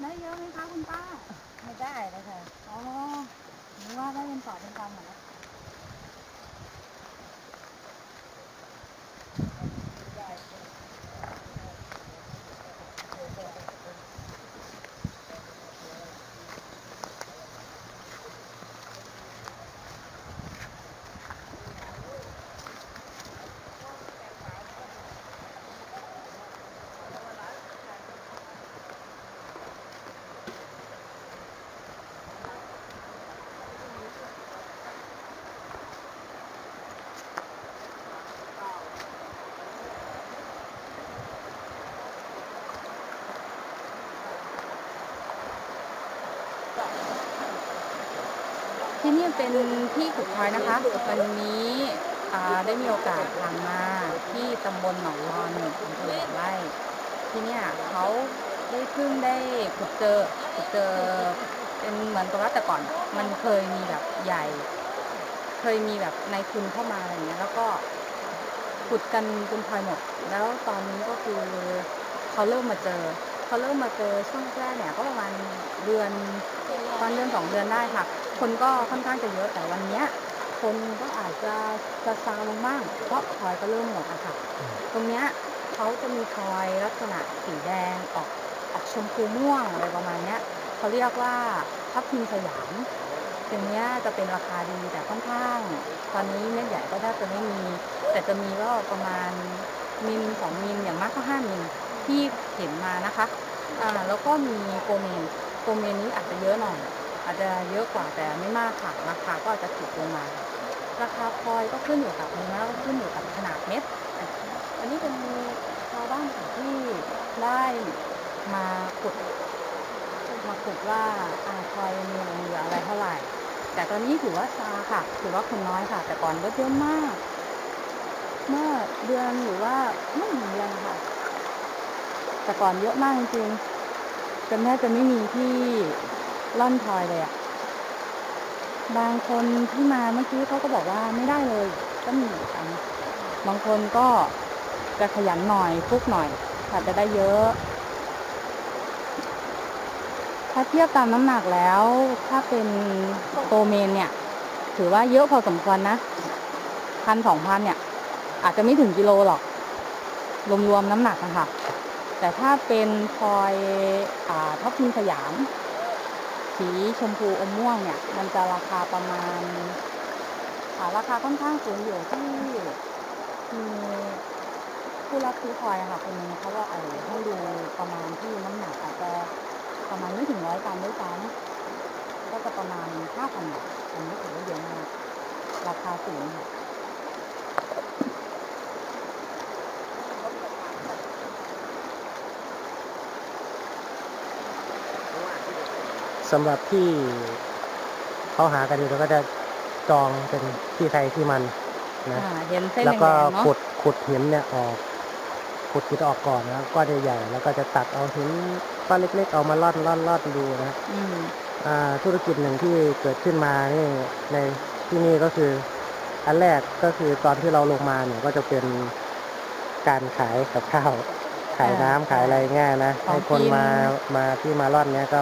ได้เยอะไหมคะคุณป้า ไม่ได้เลยค่ะ อ๋อหรือว่าได้เป็นต่อเป็นกำเหรอที่นี่ เป็นที่ขุดพลอยนะคะวันนี้ได้มีโอกาสผ่านมาที่ตำบลหนองรอนอำเภอหนองไร่ที่เนี่ยเขาได้เพิ่งได้ขุดเจอขุดเจอเป็นเหมือนกับว่าแต่ก่อน มันเคยมีแบบใหญ่ เคยมีแบบนายทุนเข้ามาอะไรอย่างเงี้ยแล้วก็ขุดกันจนพลอยหมด แล้วตอนนี้ก็คือเขาเริ่มมาเจอเขาเริ่มมาเจอช่วงแรกเนี่ยก็ประมาณเดือนประมาณเดือนสองเดือนได้ค่ะ คนก็ค่อนข้างจะเยอะแต่วันเนี้ยคนก็อาจจะจะซาลงบ้างเพราะพลอยก็เริ่มหมดอะค่ะ ตรงเนี้ยเขาจะมีพลอยลักษณะสีแดงออกออกชมพูม่วงอะไรประมาณเนี้ยเขาเรียกว่าทับทิมสยามตรงเนี้ยจะเป็นราคาดีแต่ค่อนข้าง ตอนนี้เม็ดใหญ่ก็แทบจะไม่มี แต่จะมีก็ประมาณมิลสองมิลอย่างมากก็ห้ามิลที่เห็นมานะคะอ่าแล้วก็มีโกเมนโกเมนนี้อาจจะเยอะหน่อย อาจจะเยอะกว่าแต่ไม่มากค่ะราคาก็อาจจะถูกลงมา ราคาพลอยก็ขึ้นอยู่กับเนื้อก็ขึ้นอยู่กับขนาดเม็ด อันนี้เป็นชาวบ้านที่ได้มาขุดมาขุดว่าอาพลอยมีเหลืออะไรเท่าไหร่ แต่ตอนนี้ถือว่าซาค่ะถือว่าคนน้อยค่ะ แต่ก่อนก็เยอะมาก เมื่อเดือนหรือว่าไม่ถึงเดือนค่ะ แต่ก่อนเยอะมากจริงๆจนแทบจะไม่มีที่ ล่อนพลอยเลยอะบางคนที่มาเมื่อกี้เขาก็บอกว่าไม่ได้เลย ก็มีเหมือนกันบางคนก็จะขยันหน่อยฟุกหน่อยอาจจะได้เยอะ ถ้าเทียบตามน้ำหนักแล้ว ถ้าเป็นโตเมนเนี่ย ถือว่าเยอะพอสมควรนะพันสองพันเนี่ย อาจจะไม่ถึงกิโลหรอกรวมๆน้ำหนักนะคะแต่ถ้าเป็นพลอยอ่าทับทิมสยาม สีชมพูอมม่วงเนี่ย มันจะราคาประมาณาราคาค่อนข้างสูงอยู่ที่มีผู้รับซื้อพลอยอะค่ะคนนึงเขาว่าเออให้ดูประมาณที่น้ำหนักอาจจะประมาณไม่ถึงร้อยกรัมด้วยซ้ำก็จะประมาณห้าพันบาทอันนี้ถือว่าเยอะมากราคาสูงค่ะ สำหรับที่เขาหากันอยู่เราก็จะจองเป็นที่ใครที่มันนะอ่าเห็นเส้นแล้วแดก็งๆเนาะขุดขุดหินเนี่ยออก ขุดหินออกก่อนนะก้อนใหญ่ๆแล้วก็จะตัดเอาหินก้อนเล็ก ๆ เอามาล่อนล่อนล่อนดูนะ อืมอ่าธุรกิจหนึ่งที่เกิดขึ้นมานี่ในที่นี่ก็คือ อันแรกก็คือตอนที่เราลงมาเนี่ยก็จะเป็นการขายกับข้าว ขายน้ำขายอะไรง่ายนะให้คนมามาที่มาล่อนเนี่ยก็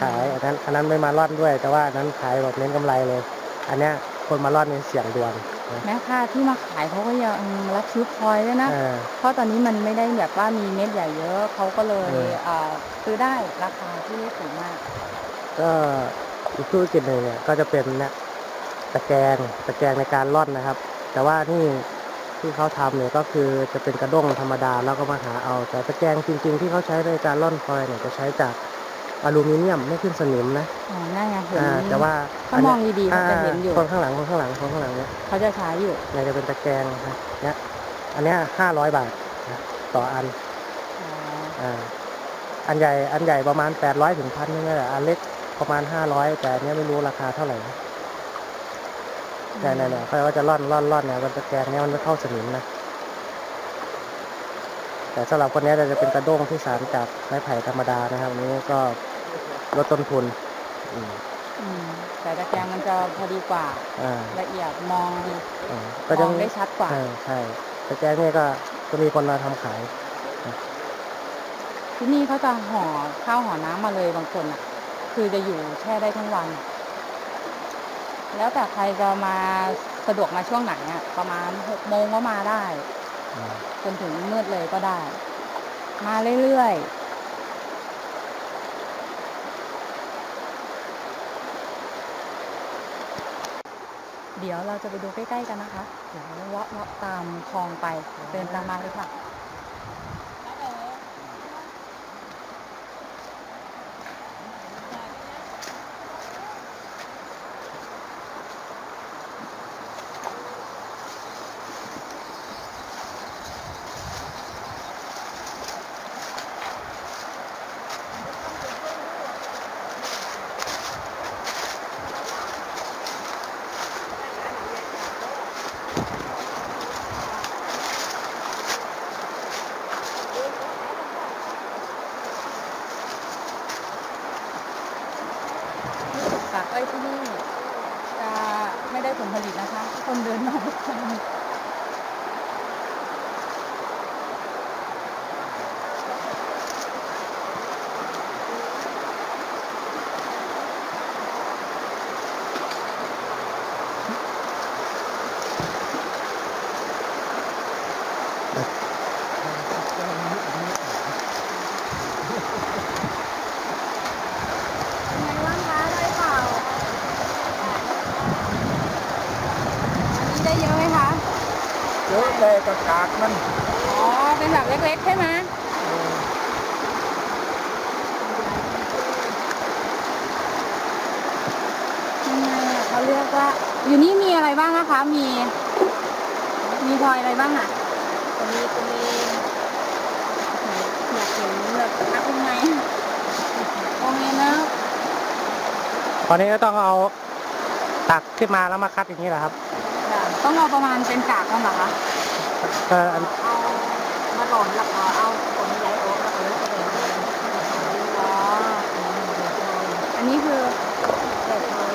ขายอันนั้นอันนั้นไม่มาล่อนด้วย แต่ว่าอันนั้นขายแบบเน้นกำไรเลย อันเนี้ยคนมาล่อนเนี่ยเสี่ยงดวงนะแม่ค้าที่มาขายเขาก็ยังรับซื้อพลอยด้วยนะเออเพราะตอนนี้มันไม่ได้แบบว่ามีเม็ดใหญ่เยอะเขาก็เลยเอออ่าซื้อได้ราคาที่ไม่สูงมาก ก็อีกธุรกิจหนึ่งเนี่ยก็จะเป็นเนี่ยตะแกรงตะแกรงในการล่อนนะครับ แต่ว่านี่ที่เขาทำเนี่ยก็คือจะเป็นกระด้งธรรมดาแล้วก็มาหาเอา แต่ตะแกรงจริง ๆ ที่เขาใช้ในการล่อนฟอยล์เนี่ยจะใช้จาก อลูมิเนียมไม่ขึ้นสนิมนะอ๋อนั่นไงเห็นอ่าแต่ว่าถ้ามองดีๆเขาจะเห็นอยู่คนข้างหลังคนข้างหลังคนข้างหลังเนี่ยเขาจะใช้อยู่เนี่ยจะเป็นตะแกรงนะเนี่ยอันเนี้ยห้าร้อยบาทนะต่ออันอ๋ออ่าอันใหญ่อันใหญ่ประมาณแปดร้อยถึงพันนึงนี่แหละอันเล็กประมาณห้าร้อยแต่อันเนี้ยไม่รู้ราคาเท่าไหร่นะเนี่ยเนี่ยเนี่ยเขาว่าจะร่อนร่อนร่อนเนี่ยมันตะแกรงเนี่ยมันไม่เข้าสนิมนะแต่สำหรับคนเนี้ยจะเป็นกระด้งที่สารจากไม้ไผ่ธรรมดานะครับอันนี้ก็ ลดต้นทุนอืมอืมแต่ตะแกรงมันจะพอดีกว่า อ่าละเอียดมองดีอ่าก็จะมองได้ชัดกว่าใช่ใช่ตะแกรงเนี่ยก็จะมีคนมาทำขายทีที่นี่เขาจะห่อข้าวห่อน้ำมาเลยบางคนอะ คือจะอยู่แช่ได้ทั้งวัน แล้วแต่ใครจะมาสะดวกมาช่วงไหนอะประมาณหกโมงก็มาได้อืมจนถึงมืดเลยก็ได้ มาเรื่อย เดี๋ยวเราจะไปดูใกล้ๆกันนะคะ เดี๋ยวเลาะเลาะตามคลองไปเดินตามมาเลยค่ะ ฝากไว้ที่นี่จะไม่ได้ผลผลิตนะคะ คนเดินมาทุกคนเป็นไงบ้างคะได้เปล่าอันนี้ได้เยอะไหมคะ เยอะเลยกระกากมัน อ๋อ เป็นแบบเล็กๆใช่ไหมยังไงอะเขาเรียกว่า อยู่นี่มีอะไรบ้างนะคะ มี มีพลอยอะไรบ้างอะ มีก็มี อยากเห็นแบบนักอุ้มไหมโอเคนะ ตอนนี้ก็ต้องเอาตักขึ้นมาแล้วมาคัดอย่างนี้เหรอครับต้องเอาประมาณเป็นกากกันเหรอคะก็อันเอามาหล่นแล้วก็เอาผลใหญ่ออกแล้วก็เลยจะเป็นอ๋ออันนี้คือเด็ดเลย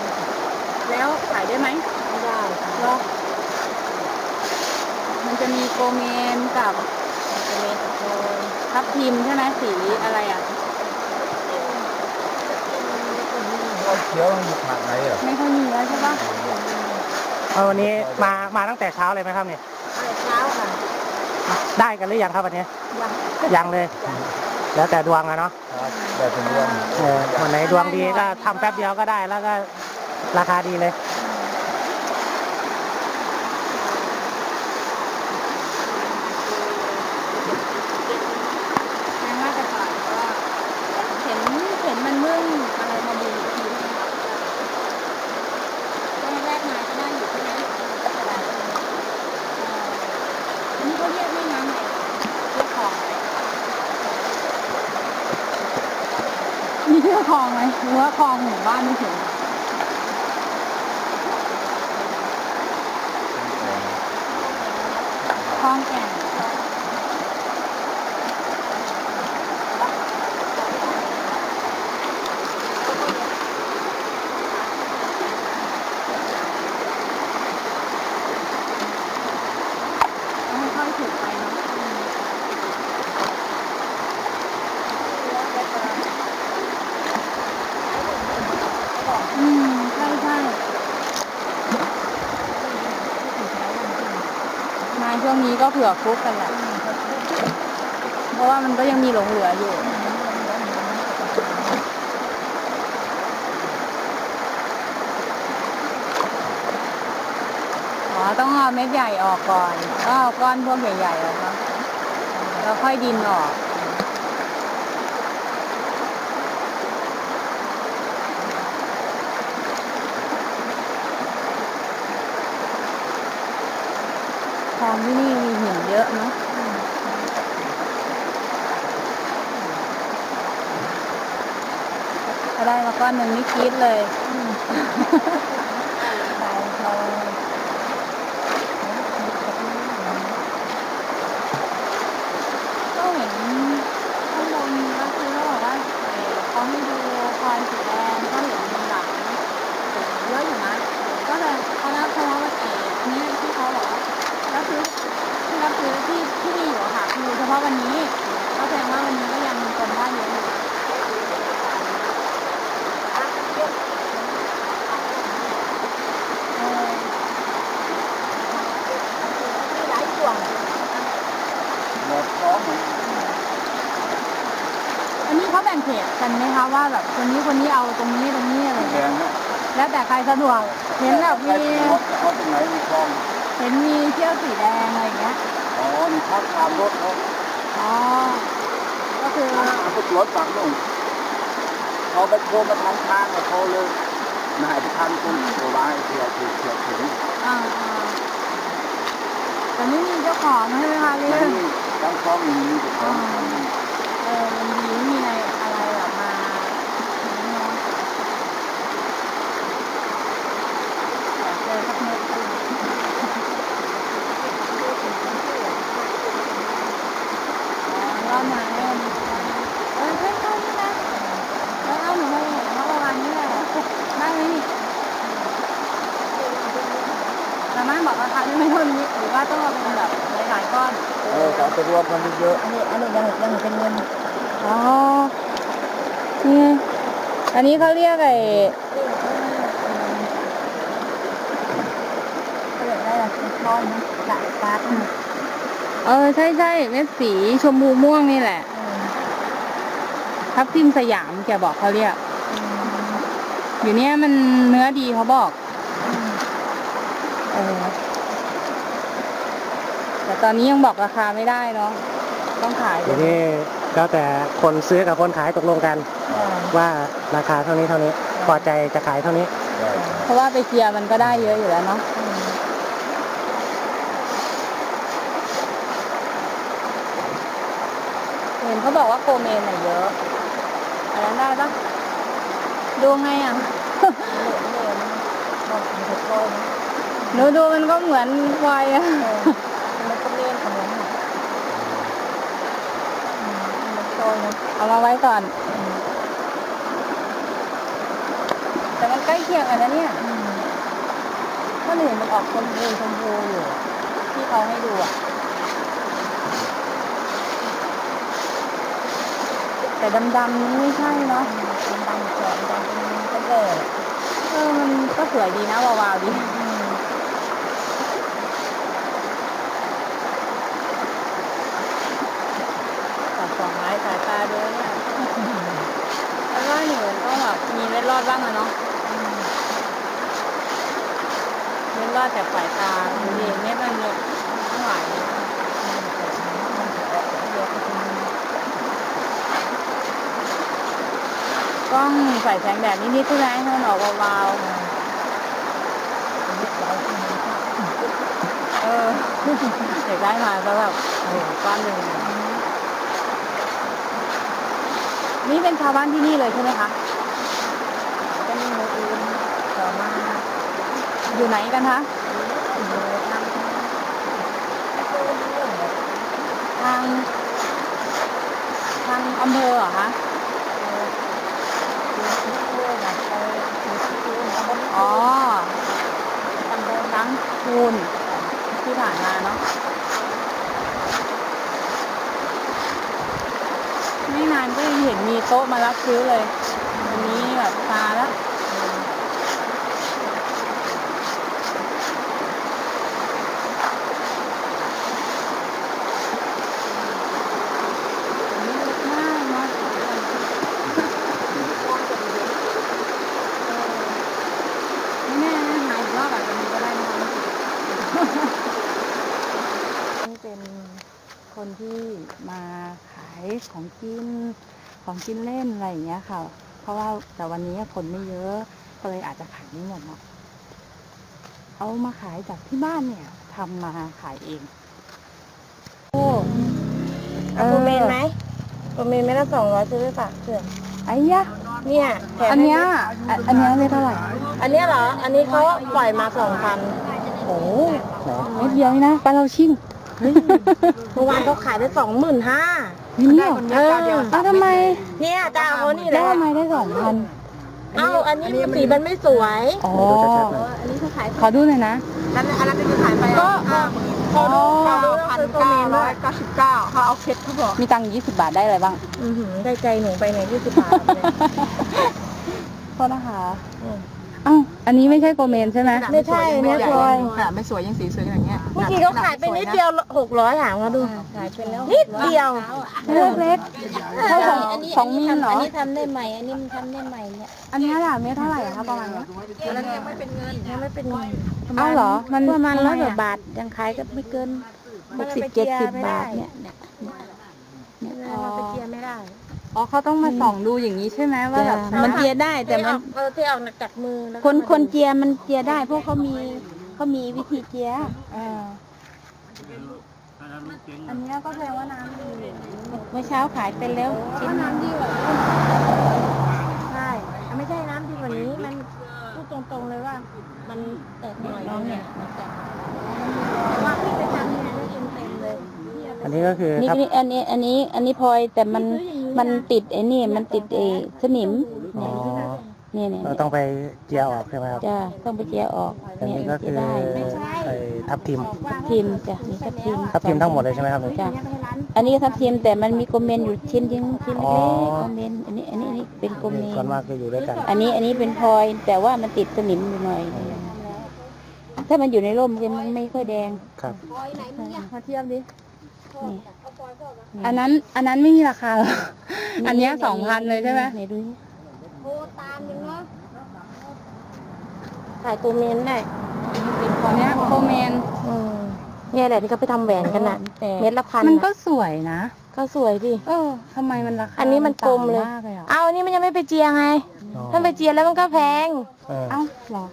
แล้วขายได้ไหมไม่ได้ค่ะหรอมันจะมีโกเมนกับจะเล่นกับโคนทับทิมใช่ไหมสีอะไรอะ เขียวมันอยู่ขนาดไหนอะไม่ค่อยมีแล้วใช่ปะเอาวันนี้มามาตั้งแต่เช้าเลยไหมครับเนี่ยอะไรเช้าค่ะได้กันหรือยังครับวันนี้ยังยังเลย แล้วแต่ดวงอะเนาะครับแต่เป็นเรื่องเออวันไหนดวงดีก็ทำแป๊บเดียวก็ได้แล้วก็ราคาดีเลย ยังน่าจะขายเพราะว่าเห็นเห็นมันมึ่งอะไรมาดูอีกทีนะคะก็แรกมาก็ได้อยู่ใช่ไหมก็ได้เอ่ออันนี้เขาเรียกไม่น้ำอะไรเรียกคลองไหมมีเรียกคลองไหมหรือว่า คลองหมู่บ้านไม่ถึงคลองแก่งค่อยๆถูกไปเนาะอืมใช่ใช่มาช่ วงนี้ก็เผื่อคุกกันแหละเพราะว่ามันก็ยังมีหลงเหลืออยู่ อ๋อ ต้องเอาเม็ดใหญ่ออกก่อนก็เอาก้อนพวกใหญ่ๆออกเนาะแล้วค่อยดินออก ทองที่นี่มีหินเยอะเนาะ ถ้าได้มาก้อนหนึ่งนี่คิดเลยใส่ทอก็เห็นข้างบนก็คือเขาบอกว่าเออเขาให้ดูพลอยสีแดงก็เห็นมีหลังเยอะอยู่นะ ก็เลยเขาแล้วเพราะว่าเอออันนี้ที่เขาบอกว่าก็คือที่รับซื้อที่ที่มีอยู่ค่ะคือเฉพาะวันนี้ก็แสดงว่าวันนี้ก็ยังมีคนได้ อัน นี้เขาแบ่งเขตกันไหมคะว่าแบบคนนี้คนนี้เอาตรงนี้ตรงนี้อะไรแดเงี้ยงนะแล้วแต่ใครสะดวกเห็นแบบมีรถเขาตรงไหนมีคลองเห็นมีเชือกสีแดงอะไรอย่างเงี้ยอ๋อมีพักตามรถเขาอ๋อก็คือ เอาไปรถฝั่งนู้นเขาไปโคมาทางทางกับเขาเลยนายไปทางคนตัวร้ายเที่ยวถูกเที่ยวถึงอ่าอ่าแต่ไม่มีเจ้าของใช่ไหมคะเรื่ไม่องมีทางคลองมีมีแต่ของทางนี้เออมันดีไม่มีอะไรอะไรแบบมาเนาะอยากเจอสักนิดนึงอ๋อรอบมาเนี่ยเออใช่ใช่ใช่ไหมแล้วเอาหนูมาเห็นว่าประมาณนี้แหละได้ไหมนี่ สามารถบอกราคาได้ไหมเท่านี้หรือว่าต้องเอาเป็นแบบหลายๆก้อนเออเขาไปรวมกันเยอะอันนี้อันนี้ยังยังเป็นเงินอ๋อนี่อันนี้เขาเรียกไอ้เรียกได้ละเป็นก้อนนะกะการ์ดนะเออใช่ใช่เม็ดสีชมพูม่วงนี่แหละ ทับทิมสยามแกบอกเขาเรียก อยู่เนี่ยมันเนื้อดีเขาบอก เออ แต่ตอนนี้ยังบอกราคาไม่ได้เนาะต้องขายทีนี้แล้วแต่คนซื้อกับคนขายตกลงกันว่าราคาเท่านี้เท่านี้พอใจจะขายเท่านี้ๆได้เพราะว่าไปเคลียร์มันก็ได้เยอะอยู่แล้วเนาะเห็นเขาบอกว่าโกเมนอะเยอะอันนั้นได้ปะดูไงอะบอกถึงหกร้อยนะหนูดูมันก็เหมือนควายอะ มันก็เล่นขนมมันโตนะเอามาไว้ก่อน แต่มันใกล้เคียงกันนะเนี่ยก็เห็นมันออกชมพูชมพูอยู่ ที่เขาให้ดูอะ แต่ดำๆนี่ไม่ใช่เนาะดังแฉะดังเป็นกระแดดเออมันก็สวยดีนะวาวๆดี ตัดสองไม้สายตาด้วยเนี่ยแล้วว่าหนูต้องแบบมีเล็ ดรอดบ้างอะเนาะเล็ดรอดจากสายตาดูดิเม็ดมันเยอะไม่ไหวกล้องใส่แสงแดดนิดๆใช่ไหมให้มันออกวาวๆเออเด็กได้มาก็แบบโอ้ก้อนหนึ่งนี่เป็นชาวบ้านที่นี่เลยใช่ไหมคะ ก็มีมืออื่นต่อมา อยู่ไหนกันคะทางทางอำเภอเหรอคะเออคือที่เรื่องอะไปคือที่เรื่องตำบลอ๋อตำบลทั้งคูณที่ผ่านมาเนาะไม่นานก็ยังเห็นมีโต๊ะมารับซื้อเลยวันนี้แบบตาแล้ว นี่เล็กมากเนาะไม่แน่นะหายอีกรอบอาจจะมีก็ได้นะคะนี่เป็นคนที่มาขายของกิน ของกินเล่นอะไรอย่างเงี้ยค่ะ เพราะว่าแต่วันนี้คนไม่เยอะก็เลยอาจจะขายไม่หมดเนาะเอามาขายจากที่บ้านเนี่ยทำมาขายเองโอ้เอาโปรเมนไหมโปรเมนไม่ละสองร้อยซื้อไปฝากเพื่อนไอ้ยะเนี่ยแถมอันเนี้ยอันอันเนี้ยไม่เท่าไหร่อันเนี้ยเหรอ อันนี้เขาปล่อยมาสองพันโอ้เม็ดเดียวนี่นะปลาเราชิ่งเมื่อวานเขาขายได้สองหมื่นห้า นี่เนี่ยเอออ้าวทำไมเนี่ยเจ้าเขานี่แหแล้วละทำไมได้สองพันเอ้าอันนี้มันสีมันไม่สวย อ๋ออันนี้เขาขายขอดูหน่อยนะอันนั้นอันนั้นเป็นขายไปก็เขาดูเขาดูพันเก้าร้อยเก้าสิบเก้าเขาเอาเพชรเขาบอกมีตังค์ยี่สิบบาทได้อะไรบ้าง อือหือได้ใจหนูไปในยี่สิบบาทเลย โทษนะคะ อืมเอ้าอันอันนี้ไม่ใช่โกเมนใช่ไหมไม่ใช่เนี่ยพลอย ค่ะไม่สวยยังสีสวยอย่างเงี้ยเมื่อกี้เขาขายไปนิดเดียวหกร้อยหางมาดูนิดเดียว เล็กเล็กเท่าสองสองมิลเหรอ อันนี้ทำได้ใหม่ อันนี้มันทำได้ใหม่เนี่ยอันนี้ล่ะเมตรเท่าไหร่อะคะประมาณเนี้ยแล้วยังไม่เป็นเงินยังไม่เป็นเงินอ้าวเหรอ มันประมาณร้อยกว่าทำไะบาท ยังขายก็ไม่เกินหกสิบเจ็ดสิบบาทเนี่ยเนี่ยเนี่ยมันไปเจียไม่ได้ อ๋อเขาต้องมาส่องดูอย่างนี้ใช่ไหมว่าแบบมันเจียได้แต่มันเออที่ออกจากมือแล้วคนคนเจียมันเจียได้ เพราะเขามีเขามีวิธีเจียเอออันเนี้ยก็แสดงว่าน้ำดีเมื่อเช้าขายไปแล้วชิ้นน้ำดีกว่าใช่อะไม่ใช่น้ำดีกว่านี้มันพูดตรงๆเลยว่า มันแตกหน่อยน้องเนี่ยมันแตกแต่ว่าพี่ไปทำเนี่ยได้เต็มเต็มๆเลยอันนี้ก็คือนี่ทับอันนี้อันนี้อันนี้พลอยแต่มัน มันติดไอ้นี่มันติดเอสนิมอ๋อเนี่ยเนี่ยเราต้องไปเจียออกใช่ไหมครับจะต้องไปเจียออกอันเนี่ยนี้ก็เจีคืยอได้ไอ้ทับทิมพิมพ์จ้ะนี่ทับทิมทับทิมทั้งหมดเลยใช่ไหมครับนี่จ้ะอันนี้ทับทิมแต่มันมีโกเมนอยู่ชิ้นชิ้นชิ้นอ๋อเล็กๆโกเมนอันนี้อันนี้อันนี้เป็นโกเมนส่วนมากก็อยู่ด้วยกัน อันนี้อันนี้เป็นพลอยแต่ว่ามันติดสนิมอยู่หน่อย ถ้ามันอยู่ในร่มมันไม่ค่อยแดงครับ มาเทียบดิ นี่อันนั้น อันนั้นไม่มีราคาหรออันเนี้ยสองพันเลยใช่ไหมไหนดูดิโทรตามยังเนาะขายโกเมนได้อันเนี้ยโกเมนอืมเนี่ยแหละที่เขาไปทำแหวนกันน่ะเม็ดละพันมันน่ะก็สวยนะ ก็สวยดิเออทำไมมันราคาอันนี้มันกลมเลยต่ำากเลยอะเอาอันนี้มันยังไม่ไปเจียไงอ๋อถ้าไปเจียแล้วมันก็แพงเออเอ้าเหรอ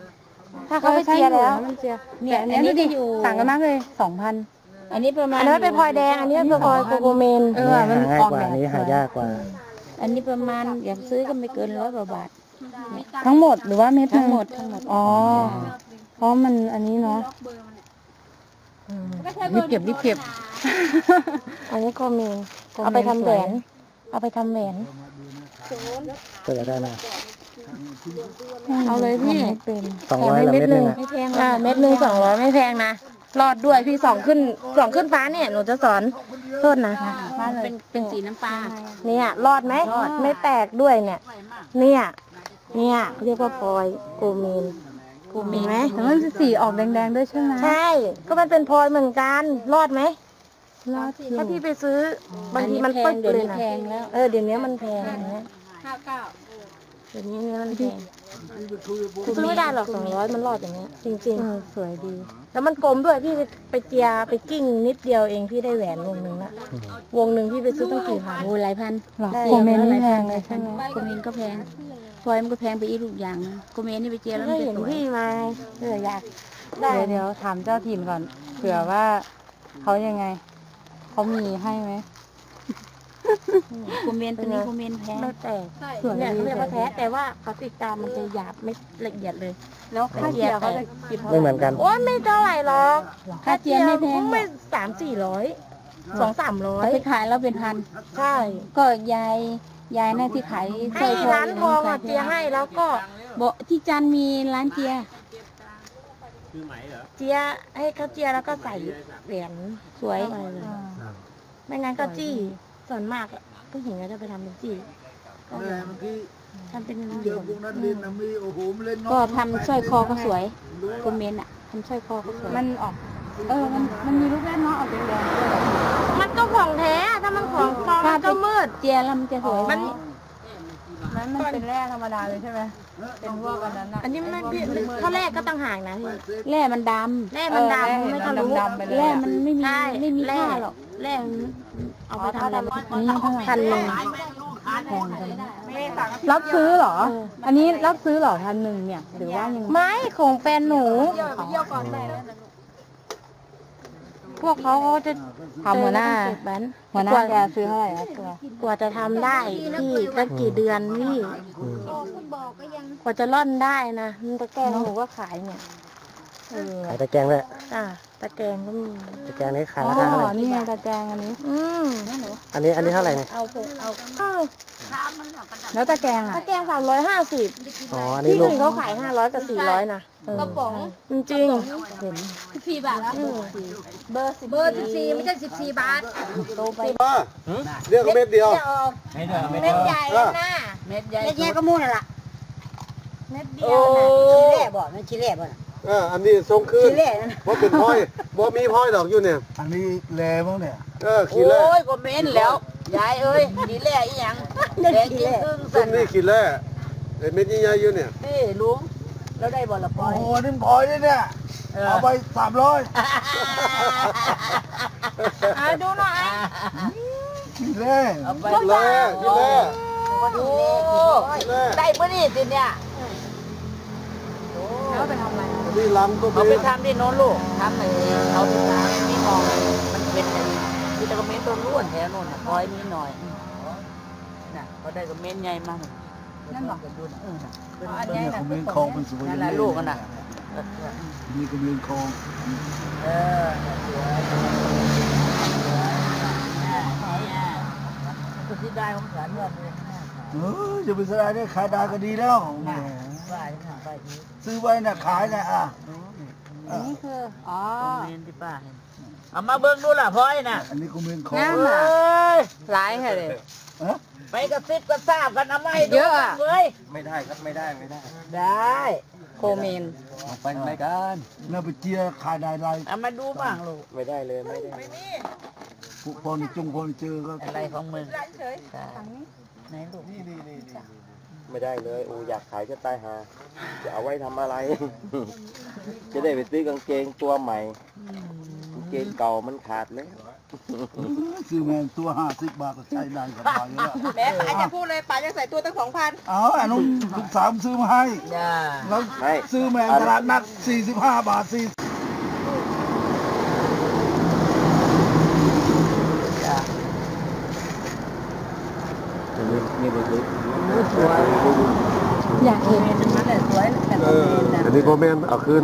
ถ้าเขาไปเจียแล้วมันเจียเนี่เนี่ยยอันเนี้ยอันนี้ดูดิก็อยู่ต่างกันมากเลยสองพัน อันนี้ประมาณอันนั้นเป็นพลอยแดง อันนี้เป็นพลอยโกเมนเออมันหาง่ายออกกว่าแบบอันนี้หายากกว่า อันนี้ประมาณอยากซื้อก็ไม่เกินร้อยกว่าบาท ทั้งหมดหรือว่าเม็ดทั้งนึ่หมดทั้งหมดอ๋อเพราะมันอันนี้เนาะรีบเก็บรีบเก็บ อันนี้โกเมนโกเมนเอาไปทำแหวนสวยเอาไปทำแหวนก็จะได้นะเอาเลยพี่ไม่เป็นสองร้อยละเม็ดหนึงอะไม่แพงอ่าเม็ดหนึ่งสองร้อยไม่แพงนะ รอดด้วยพี่สองขึ้นสองขึ้นฟ้าเนี่ยหนูจะสอนโทษนะเป็นเป็นสีน้ำปลาเนี่ยรอดไหมไม่แตกด้วยเนี่ย เนี่ย เนี่ยเขาเรียกว่าพลอยโกเมนโกเมนไหมแต่มันจะสีออกแดงๆด้วยใช่ไหมใช่ ก็มันเป็นพลอยเหมือนกันรอดไหมรอดอยู่ถ้าพี่ไปซื้อบางทีมันปึ๊กเลยนะเออเดี๋ยวนี้มันแพงนะเดี๋ยวนี้เนี่ยมันแพงซื้อไม่ได้หรอกสองร้อยมันรอดอย่างเงี้ยจริงๆสวยดี แล้วมันกลมด้วยพี่ไปเจียไปกิ้งนิดเดียวเองพี่ได้แหวนวงหนึ่งละวงหนึ่งพี่ไปซื้อตั้งกี่พันโอ้หลายพันหรอได้โกเมนนี่แพงเลยใช่ไหมโกเมนก็แพงพลอยมันก็แพงไปอีกลูกอย่างนะโกเมนนี่ไปเจียแล้วมัไม่นจะเห็นสวยพี่มาเอออยากได้เดี๋ยวเดี๋ยวถามเจ้าถิ่นก่อนเผื่อว่าเขายังไงเขามีให้ไหม โกเมนตัวนี้โกเมนแพงไม่แตกสวยเนี่ยดีเขาเรียกว่าแท้แต่ว่าเขาติดตามมันจะหยาบไม่ละเอียดเลย แล้วค่าเจียเขาจะคิดเท่าไหไม่ร่เหมือนกัน โอ้ยไม่เท่าไหร่หรอกค่าเจียไม่แพงหรไม่อกสามสี่ร้อยสองสามร้อเอายไปขายแล้วเป็นพันใช่ ก็ยายยายน่าที่ขายสให้ร้อยคอร้านทองอะเจียให้แล้วก็บอกที่จันทร์มีร้านเจียเจียให้เขาเจียแล้วก็ใส่เหรียญสวยไปเลยอ่าไม่งั้นก็จี้ ส่วนมากอะผู้หญิงก็จะไปทำเป็นจี้ก็ทำเป็นเหรียญก็ทำสร้อยคอก็สวยโกเมนอะทำสร้อยคอก็สวยมันออก เออ มันมันมีลูกเล่นเนาะออกแดงๆด้วยมันก็ของแท้ถ้ามันของปลอมมันก็มืด เจียแล้วมันจะสวยมัน นั้นมันเป็นแร่ธรรมดาเลยใช่ไหมเป็นพวกอันนั้นอะอันนี้ไม่พี่ถ้าแรกก็ต่างหากนะพี่แร่มันดำแรกมันเออแร่ดำเห็นไม่ทะลุดำๆไปเลยแร่มันไม่มีใช่ไม่มีแร่ค่าหรอกแรก เอาไปทำอะไรอันนี้เท่าไหร่พันหนึ่งแพงจังรับซื้อเหรอ อันนี้รับซื้อเหรอพันหนึ่งเนี่ย หรือว่ายังไงไม้ของแฟนหนู พวกเขาเขาจะถามหัวหน้าเก็บมันหัวหน้าแกซื้อเท่าไหร่อะตัวกว่าจะทำได้พี่ตั้งกี่เดือนพี่กว่าจะร่อนได้นะมันตะแกรงหนูก็ขายเนี่ยเออขายตะแกรงด้วยอะ ตะแกรงก็มีตะแกรงนี้ขายอ๋ราคาเท่าไหอร่นี่ไงตะแกรงอันนี้ อืมอันนี้อันนี้เท่าไหร่เนี่ยเอาไปเอาอ้าวแล้วตะแกรงอะตะแกรงสามร้อยห้าสิบอ๋ออันนี้ที่ลูกอื่นเขาขายห้าร้อยกับสี่ร้อยนะกระป๋องจริงเห็นสิบสี่บาทแล้วๆอืมเบอร์สิบเบอร์สิบสี่ไม่ใช่สิบสี่บาทโตไปเรียกเม็ดเดียวเม็ดใหญ่นะเม็ดแยกก็มูนน่ะล่ะเม็ดเดีโอ้ยวนะชิเล่บ่มันชิเล่บ่น่ะ เอออันนี้ทรงคืนชิเล่นั่นน่ะ บ่เป็นพ้อยบ่มีพ้อยดอกอยู่เนี่ย อันนี้แลมั้งเนี่ยเออขี้แร่โอ้ยก็เหม็นแล้ว ยายเอ้ยชิเล่อีหยังแดงจิ้งครึ่งต้สั่นนนี้ขี้แร่ไอ้เม็ดใหญ่ๆอยู่เนี่ยนี่ลุงแล้วได้บ่ละปโอ้อย โหนี่พอยเลยเนี่ยเอาไปสามร้อยอะดูหน่อยขี้เล่เอาไปขี้แร่ขี้แร่โอ้ขี้แร่ได้บ่นี่สิเนี่ย แล้วไปทำอะไร อันนี้ลำก็เอามีไปทำที่โน้นลูกทำไอ้เขาไปทำนี่มองมันเป็นไอ้ที่ตะกเมนตัวล้วนแถวโน้นน่ะปอยนิดหน่อยน่ะเขาได้กระเมนใหญ่มากนั่นหรอดูน่ะเออน่ะเป็นอันนี้คอมเมนต์คลองมันสวยนั่นแหละลูกมันน่ะนี่คอมเมนต์คลองเออก็ที่ได้ของสารเมื่อเลยเออจะไปสลายได้ขายได้ก็ดีแล้วแหมว่าที่ไหนไปนี้ ซื้อไว้น่ะขายน่ะอะนี่คืออ๋อคอมเมนต์ที่ป้าเห็นเอามาเบิ่งดูล่ะพ่อยน่ะอันนี้คอมเมนต์คลองงามเออะ้ยหลายค่ะเลยเอ๊ะไปกระซิบกระซาบกันเอาไม่เยอะอะเว้ยไม่ได้ครับไม่ได้ไม่ได้ได้โคเมนไปไม่กันแล้วไปเจียขายได้ไรเอามาดูบ้างลูกไม่ได้เลยไม่ได้พวกคนจงคนเจอก็อะไรของมึงไหนลูกนี่นี่นี่นี่ ไม่ได้เลยอูอยากขายจะตายหา จะเอาไว้ทำอะไร จะได้ไปซื้อกางเกงตัวใหม่กางเกงเก่ามันขาดแล้วซื้อแมนตัวห้าสิบบาทก็ใช้ได้สบายแล้วแม่อาจจะพูดเลยป๋ายังใส่ตัวตั้งสองพันเอาอันนู้นลูกสามซื้อมาให้จ้าแล้วไม่ซื้อแมนตลาดนัด45บาทสี่ นี่ไปซื้อ สวย อยากเห็น เมนมันแหละสวยแต่คอมเม นต์นะอันนี้โมเมนต์เอาคืน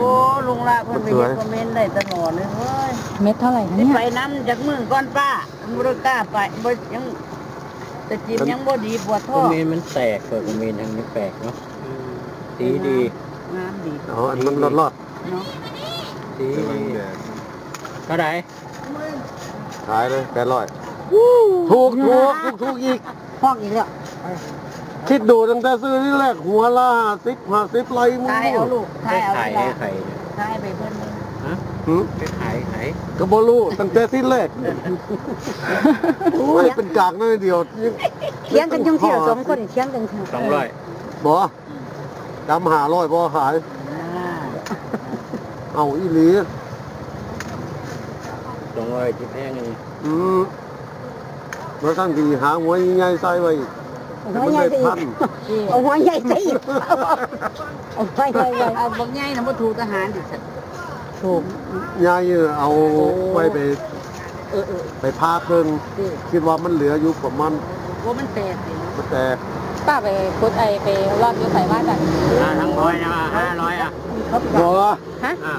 โอ้ลุงละเพิ่นไปเห็นคอมเมนต์ได้ตลอดเลยเว้ยเม็ดเท่าไหร่นี่เนี่ยไปน้ำจากเมืองก่อนป้าบ่ได้กล้าไปบ่ยังแต่จิมยังบ่ดีปวดท้คออมเมนต์มันแตกเปิดคอมเมนต์ทางนี้แปลกเนาะดีดีงามดีอ๋ออันนั้นรอดรอดเนาะดีดีเท่าไหร่ขายเลยแปดร้อยถูกถูกถูกถูกอีกห้องอีกแล้ว คิดดูตั้งแต่ซื้อที่แรกหัวละห้าสิบห้าสิบไรมึงทายเอาลูกไปทายเอาขายเวให้ลาใครทายไปเพิ่นเลยฮะหืมไปขายขายก็บรู้ตั้งแต่ที่แรกโอ้ยเป็นกากน้อยเดียวยังเถียงกันจังซี่สองคนเถียงกันจังสองร้อยบ่ดำหาร้อยบ่ขายอ่าเอาอีหลีสองร้อยที่แพงนึงอืมแล้วทั้งทีหาหัวใหญ่ๆใส่ไว้ ให้มันได้พันเอาหัวใหญ่ใส่อีกเอาหัวใหญ่ใหญ่เอาบักใหญ่น่ะบ่ถูกทหารดิฉันถูกใหญ่เอาไว้ไปเออเออไปพาเครื่องคิดว่ามันเหลืออยู่ประมาณว่ามันแตกสิมันแตกป้าไปพุทไอไปรอบยูไข่ว่าจากห้าทั้งร้อยนะห้าร้อยอะบ่ฮะอะ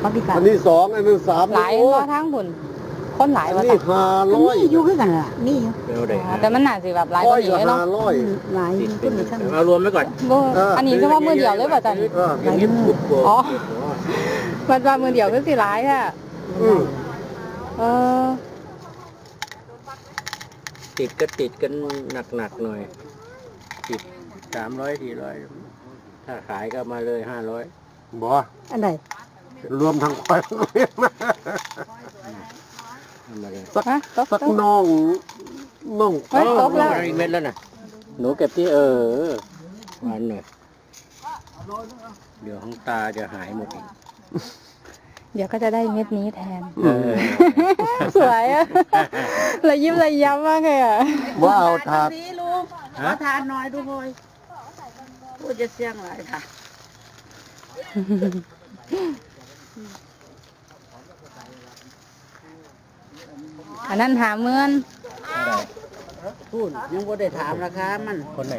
เขาพิการอันนี้สองอันนี้สามหลายโอ้ว่าทั้งบุญ คนหลายอันว่านี้จากห้าร้อยมีอยู่คือกันล่ะมีอยู่เร็วเลยอ๋อแต่มันหนาสิแบบหลายกร้อว่ายนี้กับเนาะห้าร้อยหลายติดคเป็นนอยู่ข้างเอารวมไว้ก่อนบ่อันนี้เฉพาะมือเดียวเลยป่ะจ๊ะนี่เอออย่างนี้ปุ๊บโบอ๋อมันว่ามือเดียวก็สิหลายแท้อืมเออติดก็ติดกันหนักๆหน่อย ติดสามร้อยสี่ร้อยถ้าขายก็มาเลยห้าร้อยบ่อันใดรวมทั้งควาย สักฮะตบสักตบน้องน้องเฮ้ยตบแล้ว อีกเม็ดแล้วน่ะหนูเก็บที่เออหวานหน่อยเดี๋ยวของตาจะหายหมดอีกเดี๋ยวก็จะได้เม็ดนี้แทน เออสวยอะระยิบระยับมากเลยอะว่าเอาถาดสีลูกขอทานหน่อยดูพอยพูดจะเสียงหลายค่ะ อันนั้นหาเมื่อนพูดยังบ่ได้ถามราคามันคนไหน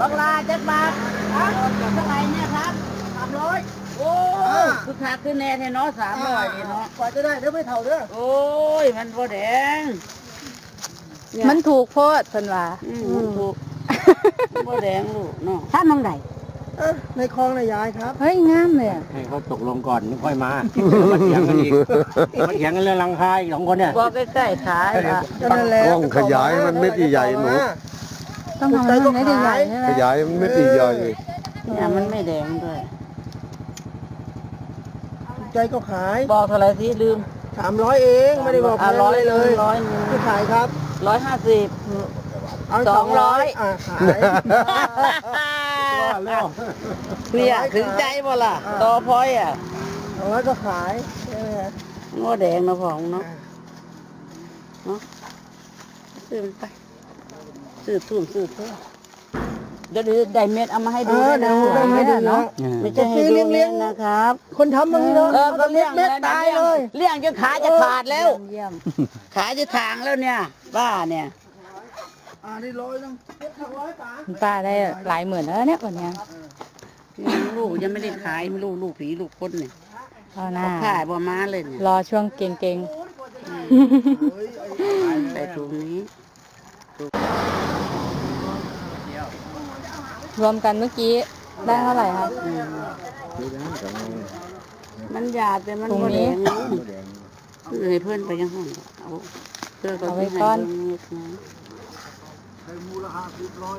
บักลาจักบาทครับเท่าไหร่เนี่ยครับสามร้อยโอ้คือคักคือแน่แท้เนาะสามร้อยนี่เนาะกว่าจะได้เดี๋ยวไม่เท่าเด้อโอ้ยมันบ่แดง มันถูกโพดเพิ่นว่าอืมมันถูกบ่แดงลูกเนาะถ้ามองใด ในคลองนายายครับ เฮ้ยงามเลยอะให้เขาตกลงก่อนนึกค่อยมามาเถียงกันอีกมาเถียงกันเรื่องรังคาอีกสองคนเนี่ยบ่ใกล้ๆขายละกล้องขยายมันเม็ดใหญ่ๆหนู ต้องทำให้มันเม็ดใหญ่ๆใช่ไหมขยายมันไม่ตีใหญ่เนี่ยมันไม่แดงด้วย ใจก็ขายบอกเท่าไหร่สิลืมสามร้อยเองไม่ได้บอกอะร้อยเลย ร้อยหนึ่งที่ขายครับร้อยห้าสิบเอาสองร้อยอะขาย เนี่ยถึงใจบ่ล่ะต่อพอยอะสองร้อยก็ขายใช่ไหมฮะง้อแดงเนาะของเนาะเนาะซื้อมันไปซื้อทุ่มซื้อเท่าเดี๋ยวได้เม็ดเอามาให้เอดูอด้วยเดี๋ยวนะให้ดูเนาะไม่ใช่ให้ดูเลี้เลี้ยยงงๆนะครับ คนทำมันนี่เนาะเออก็เม็เลี้ดยงเม็ดตายเลยเลี้ยงจนขาจะขาดแล้วเยี่ยมขาจะทางแล้วเนี่ยบ้าเนี่ย อ่านี่ร้อยนึงเจ็ดร้อยป๋าคุณป้าได้หลายหมื่นแล้วเนี่ยวันเนี้ยลูกยังไม่ได้ขายไม่รู้ลูกผีลูกคนเนี่ยเอาหน้าขายบ่มาเลยเนี่ยรอช่วงเก่งใส่ถุงนี้ๆรวมกันเมื่อกี้ได้เท่าไหร่คะมันหยาบแต่มันถุงบ่นี้แดงนะเลยเพื่อนไปยังห้องเอาเพื่อนก็เอาไว้ให้ก้อน เบิ่งเล็กน้อย